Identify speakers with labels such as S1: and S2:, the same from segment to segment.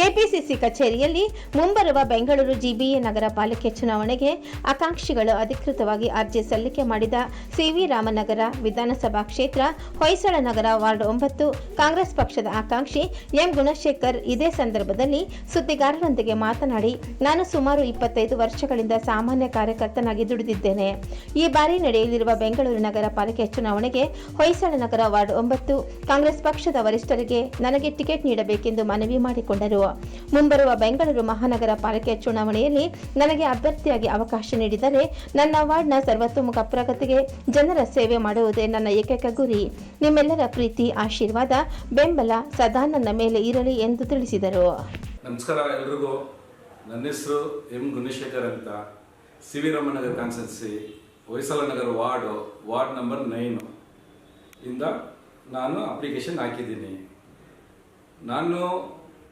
S1: KPCC ಕಚೇರಿಯಲ್ಲಿ ಮುಂಬರುವ Bengaluru GBA ನಗರ ಪಾಲಿಕೆ ಚುನಾವಣೆಗೆ ಆಕಾಂಕ್ಷಿಗಳು ಅಧಿಕೃತವಾಗಿ ಅರ್ಜಿ ಸಲ್ಲಿಕೆ ಮಾಡಿದ ಸಿವಿ ರಾಮನಗರ ವಿಧಾನಸಭಾ ಕ್ಷೇತ್ರ, ಹೊಯ್ಸಳ ನಗರ ವಾರ್ಡ್ ಒಂಬತ್ತು. ಕಾಂಗ್ರೆಸ್ ಪಕ್ಷದ ಆಕಾಂಕ್ಷಿ ಎಂ. ಗುಣಶೇಖರ್ ಇದೇ ಸಂದರ್ಭದಲ್ಲಿ ಸುದ್ದಿಗಾರರೊಂದಿಗೆ ಮಾತನಾಡಿ, ನಾನು ಸುಮಾರು ಇಪ್ಪತ್ತೈದು ವರ್ಷಗಳಿಂದ ಸಾಮಾನ್ಯ ಕಾರ್ಯಕರ್ತನಾಗಿ ದುಡಿದಿದ್ದೇನೆ. ಈ ಬಾರಿ ನಡೆಯಲಿರುವ ಬೆಂಗಳೂರು ನಗರ ಪಾಲಿಕೆ ಚುನಾವಣೆಗೆ ಹೊಯ್ಸಳ ನಗರ ವಾರ್ಡ್ ಒಂಬತ್ತು. ಕಾಂಗ್ರೆಸ್ ಪಕ್ಷದ ವರಿಷ್ಠರಿಗೆ ನನಗೆ ಟಿಕೆಟ್ ನೀಡಬೇಕೆಂದು ಮನವಿ ಮಾಡಿಕೊಂಡರು. ಮುಂಬರುವ ಬೆಂಗಳೂರು ಮಹಾನಗರ ಪಾಲಿಕೆ ಚುನಾವಣೆಯಲ್ಲಿ ನನಗೆ ಅಭ್ಯರ್ಥಿಯಾಗಿ ಅವಕಾಶ ನೀಡಿದರೆ ನನ್ನ ವಾರ್ಡ್ನ ಸರ್ವತೋಮುಖ ಪ್ರಗತಿಗೆ ಜನರ ಸೇವೆ ಮಾಡುವುದೇ ನನ್ನ ಏಕೈಕ ಗುರಿ. ನಿಮ್ಮೆಲ್ಲರ ಪ್ರೀತಿ, ಆಶೀರ್ವಾದ, ಬೆಂಬಲ ಸದಾ ನನ್ನ ಮೇಲೆ ಇರಲಿ ಎಂದು ತಿಳಿಸಿದರು.
S2: ನಮಸ್ಕಾರ ಎಲ್ರಿಗೂ. ನನ್ನ ಹೆಸರು ಎಂ. ಗುಣಶೇಖರ್ ಅಂತ. C V Ramanagara constituency Hoysala Nagar ward, ward number nine. ಇಂದ ನಾನು ಅಪ್ಲಿಕೇಶನ್ ಹಾಕಿದ್ದೀನಿ. ನಾನು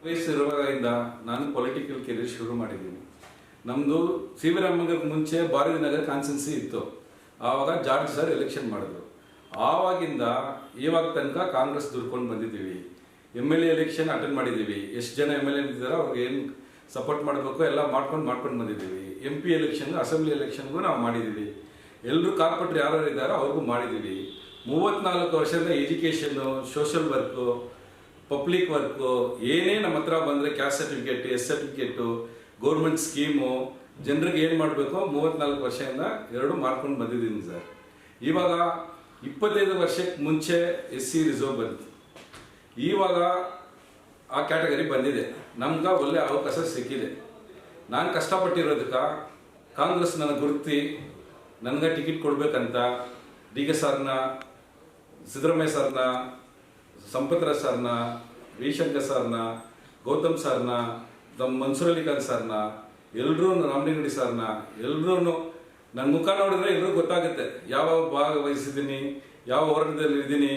S2: ವಯಸ್ಸಿರುವಾಗಿಂದ ನಾನು ಪೊಲಿಟಿಕಲ್ ಕೆರಿಯರ್ ಶುರು ಮಾಡಿದ್ದೀನಿ. ನಮ್ಮದು ಸಿ ವಿ ಮುಂಚೆ ಭಾರತಿ ನಗರ ಕಾನ್ಸ್ಟೆನ್ಸಿ ಇತ್ತು. ಆವಾಗ ಜಾರ್ಜ್ ಸರ್ ಎಲೆಕ್ಷನ್ ಮಾಡಿದ್ರು. ಆವಾಗಿಂದ ಇವಾಗ ತನಕ ಕಾಂಗ್ರೆಸ್ ದುಡ್ಕೊಂಡು ಬಂದಿದ್ದೀವಿ. M L A election attend ಮಾಡಿದ್ದೀವಿ. ಎಷ್ಟು ಜನ ಎಂ ಎಲ್ ಎ ಇದ್ದಾರೋ ಅವ್ರಿಗೆ ಏನು ಸಪೋರ್ಟ್ ಮಾಡಬೇಕು ಎಲ್ಲ ಮಾಡ್ಕೊಂಡು ಮಾಡ್ಕೊಂಡು ಬಂದಿದ್ದೀವಿ. ಎಂ ಪಿ ಎಲೆಕ್ಷನ್ ಅಸೆಂಬ್ಲಿ ಎಲೆಕ್ಷನ್ಗೂ ನಾವು ಮಾಡಿದ್ದೀವಿ. ಎಲ್ಲರೂ ಕಾರ್ಪೊರೇಟರ್ ಯಾರು ಇದ್ದಾರೋ ಅವ್ರಿಗೂ ಮಾಡಿದ್ದೀವಿ. ಮೂವತ್ತ್ನಾಲ್ಕು ವರ್ಷದ education social work public work, ಏನೇ ನಮ್ಮ ಹತ್ರ ಬಂದರೆ caste certificate, S certificate, government scheme, ಜನರಿಗೆ ಏನು ಮಾಡಬೇಕು? ಮೂವತ್ನಾಲ್ಕು ವರ್ಷದಿಂದ ಎರಡು ಮಾಡ್ಕೊಂಡು ಬಂದಿದ್ದೀನಿ ಸರ್. ಇವಾಗ ಇಪ್ಪತ್ತೈದು ವರ್ಷಕ್ಕೆ ಮುಂಚೆ ಎಸ್ ಸಿ ರಿಸರ್ವ್ ಬಂತು. ಇವಾಗ ಆ ಕ್ಯಾಟಗರಿ ಬಂದಿದೆ. ನಮ್ಗೆ ಒಳ್ಳೆ ಅವಕಾಶ ಸಿಕ್ಕಿದೆ. ನಾನು ಕಷ್ಟಪಟ್ಟಿರೋದಕ್ಕೆ ಕಾಂಗ್ರೆಸ್ ನನ್ನ ಗುರುತಿ, ನನಗೆ ಟಿಕೆಟ್ ಕೊಡಬೇಕಂತ ಡಿ ಕೆ ಸರ್ನ, ಸಿದ್ದರಾಮಯ್ಯ ಸರ್ನ ಸಂಪತ್ರಾಜ್ ಸರ್ನ ವಿಶಂಕರ್ ಸರ್ನ, ಗೌತಮ್ ಸರ್ನ, ನಮ್ಮ ಮನ್ಸೂರ್ ಅಲಿ ಖಾನ್ ಸರ್ನ ಎಲ್ಲರೂ ರಾಮಲಿಂಗಡಿ ಸರ್ನ ಎಲ್ಲರೂ ನನ್ನ ಮುಖ ನೋಡಿದ್ರೆ ಎಲ್ಲರೂ ಗೊತ್ತಾಗುತ್ತೆ. ಯಾವ ಭಾಗವಹಿಸಿದ್ದೀನಿ, ಯಾವ ಹೋರಾಟದಲ್ಲಿ ಇದ್ದೀನಿ,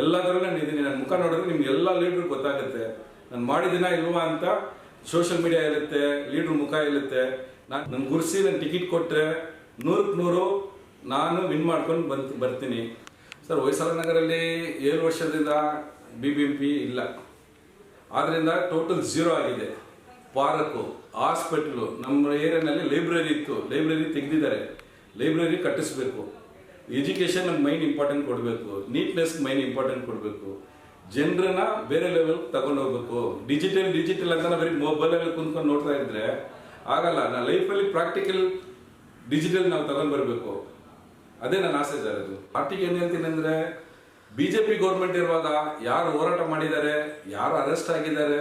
S2: ಎಲ್ಲದರಲ್ಲೂ ನಾನು ಇದ್ದೀನಿ. ನನ್ನ ಮುಖ ನೋಡಿದ್ರೆ ನಿಮ್ಗೆ ಎಲ್ಲ ಲೀಡ್ರ್ ಗೊತ್ತಾಗುತ್ತೆ. ನಾನು ಮಾಡಿದಿನ ಇಲ್ವಾ ಅಂತ ಸೋಷಿಯಲ್ ಮೀಡಿಯಾ ಇರುತ್ತೆ, ಲೀಡ್ರ್ ಮುಖ ಇರುತ್ತೆ. ನಾನು ನನ್ನ ಗುರ್ಸಿ ನನ್ನ ಟಿಕೆಟ್ ಕೊಟ್ಟರೆ ನೂರಕ್ಕೆ ನೂರು ನಾನು ವಿನ್ ಮಾಡ್ಕೊಂಡು ಬರ್ತೀನಿ. ಸರ್, ಹೊಯ್ಸಳ ನಗರಲ್ಲಿ ಏಳು ವರ್ಷದಿಂದ ಬಿ ಬಿ ಎಂ ಪಿ ಇಲ್ಲ. ಆದ್ದರಿಂದ ಟೋಟಲ್ ಝೀರೋ ಆಗಿದೆ. ಪಾರ್ಕು ಹಾಸ್ಪಿಟ್ಲು ನಮ್ಮ ಏರಿಯಾನಲ್ಲಿ ಲೈಬ್ರರಿ ಇತ್ತು. ಲೈಬ್ರರಿ ತೆಗೆದಿದ್ದಾರೆ. ಲೈಬ್ರರಿ ಕಟ್ಟಿಸ್ಬೇಕು. ಎಜುಕೇಷನ್ ನಮ್ಗೆ ಮೈನ್ ಇಂಪಾರ್ಟೆಂಟ್ ಕೊಡಬೇಕು. ನೀಟ್ನೆಸ್ ಮೈನ್ ಇಂಪಾರ್ಟೆಂಟ್ ಕೊಡಬೇಕು. ಜನರನ್ನ ಬೇರೆ ಲೆವೆಲ್ ತಗೊಂಡು ಹೋಗ್ಬೇಕು. ಡಿಜಿಟಲ್ ಡಿಜಿಟಲ್ ಅಂತ ಬರೀ ಮೊಬೈಲಲ್ಲಿ ಕುಂತ್ಕೊಂಡು ನೋಡ್ತಾ ಇದ್ರೆ ಆಗಲ್ಲ. ನಾ ಲೈಫಲ್ಲಿ ಪ್ರಾಕ್ಟಿಕಲ್ ಡಿಜಿಟಲ್ ನಾವು ತಗೊಂಡು ಬರಬೇಕು. ಅದೇ ನನ್ನ ಆಸೆ ಸರ್ ಅದು. ಪಾರ್ಟಿಗೆ ಏನ್ ಹೇಳ್ತೀನಿ ಅಂದ್ರೆ, ಬಿಜೆಪಿ ಗೌರ್ಮೆಂಟ್ ಇರುವಾಗ ಯಾರು ಹೋರಾಟ ಮಾಡಿದ್ದಾರೆ, ಯಾರು ಅರೆಸ್ಟ್ ಆಗಿದ್ದಾರೆ,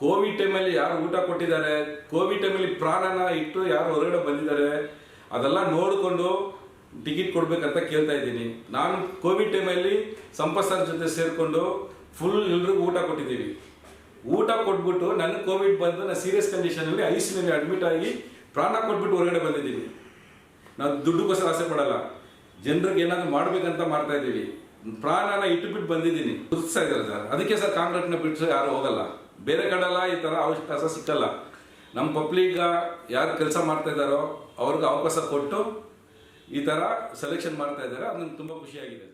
S2: ಕೋವಿಡ್ ಟೈಮಲ್ಲಿ ಯಾರು ಊಟ ಕೊಟ್ಟಿದ್ದಾರೆ, ಕೋವಿಡ್ ಟೈಮಲ್ಲಿ ಪ್ರಾಣನ ಇಟ್ಟು ಯಾರು ಹೊರಗಡೆ ಬಂದಿದ್ದಾರೆ, ಅದೆಲ್ಲ ನೋಡಿಕೊಂಡು ಟಿಕೆಟ್ ಕೊಡ್ಬೇಕಂತ ಕೇಳ್ತಾ ಇದ್ದೀನಿ. ನಾನು ಕೋವಿಡ್ ಟೈಮಲ್ಲಿ ಸರ್ ಜೊತೆ ಸೇರಿಕೊಂಡು ಫುಲ್ ಎಲ್ರಿಗೂ ಊಟ ಕೊಟ್ಟಿದ್ದೀವಿ. ಊಟ ಕೊಟ್ಬಿಟ್ಟು ನನ್ನ ಕೋವಿಡ್ ಬಂದು ನಾನು ಸೀರಿಯಸ್ ಕಂಡೀಷನ್ ಅಲ್ಲಿ ಐಸಿನಲ್ಲಿ ಅಡ್ಮಿಟ್ ಆಗಿ ಪ್ರಾಣ ಕೊಟ್ಬಿಟ್ಟು ಹೊರಗಡೆ ಬಂದಿದ್ದೀನಿ. ನಾನು ದುಡ್ಡುಗೋಸ್ಕರ ಆಸೆ ಪಡಲ್ಲ. ಜನರಿಗೆ ಏನಾದ್ರು ಮಾಡ್ಬೇಕಂತ ಮಾಡ್ತಾ ಇದ್ದೀವಿ. ಪ್ರಾಣನ ಇಟ್ಟುಬಿಟ್ಟು ಬಂದಿದ್ದೀನಿ. ಗುರುತಿಸ್ತಾ ಸರ್? ಅದಕ್ಕೆ ಸರ್ ಕಾಂಗ್ರೆಸ್ನ ಬಿಟ್ಟು ಯಾರು ಹೋಗಲ್ಲ. ಬೇರೆ ಕಡೆಲ್ಲ ಈ ಥರ ಅವಕಾಶ ಸಿಕ್ಕಲ್ಲ. ನಮ್ಮ ಪಬ್ಲಿಕ್ ಯಾರು ಕೆಲಸ ಮಾಡ್ತಾ ಇದ್ದಾರೋ ಅವ್ರಿಗೆ ಅವಕಾಶ ಕೊಟ್ಟು ಈ ಥರ ಸೆಲೆಕ್ಷನ್ ಮಾಡ್ತಾ ಇದ್ದಾರೆ. ಅದು ನಂಗೆ ತುಂಬ ಖುಷಿಯಾಗಿದೆ.